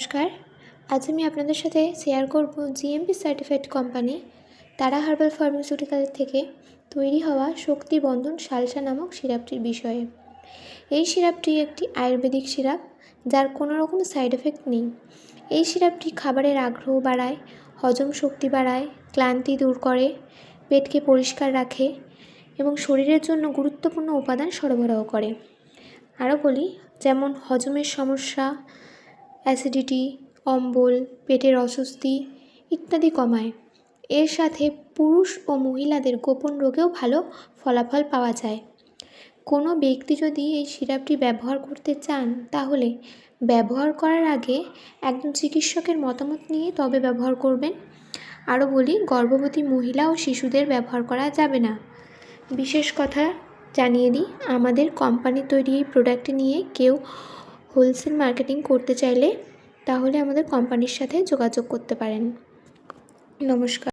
নমস্কার। আজ আমি আপনাদের সাথে শেয়ার করব জিএমপি সার্টিফাইড কোম্পানি তারা হার্বাল ফার্মাসিউটিক্যাল থেকে তৈরি হওয়া শক্তি বন্ধন সালসা নামক সিরাপটির বিষয়ে। এই সিরাপটি একটি আয়ুর্বেদিক সিরাপ, যার কোনো রকম সাইড এফেক্ট নেই। এই সিরাপটি খাবারের আগ্রহ বাড়ায়, হজম শক্তি বাড়ায়, ক্লান্তি দূর করে, পেটকে পরিষ্কার রাখে এবং শরীরের জন্য গুরুত্বপূর্ণ উপাদান সরবরাহ করে। আরও বলি, যেমন হজমের সমস্যা অ্যাসিডিটি, অম্বল, পেটের অস্বস্তি ইত্যাদি কমায়। এর সাথে পুরুষ ও মহিলাদের গোপন রোগেও ভালো ফলাফল পাওয়া যায়। কোনো ব্যক্তি যদি এই সিরাপটি ব্যবহার করতে চান, তাহলে ব্যবহার করার আগে একজন চিকিৎসকের মতামত নিয়ে তবে ব্যবহার করবেন। আরও বলি, গর্ভবতী মহিলা ও শিশুদের ব্যবহার করা যাবে না। বিশেষ কথা জানিয়ে দিই, আমাদের কোম্পানির তৈরি এই প্রোডাক্টটি নিয়ে কেউ হোলসেল মার্কেটিং করতে চাইলে তাহলে আমাদের কোম্পানির সাথে যোগাযোগ করতে পারেন। নমস্কার।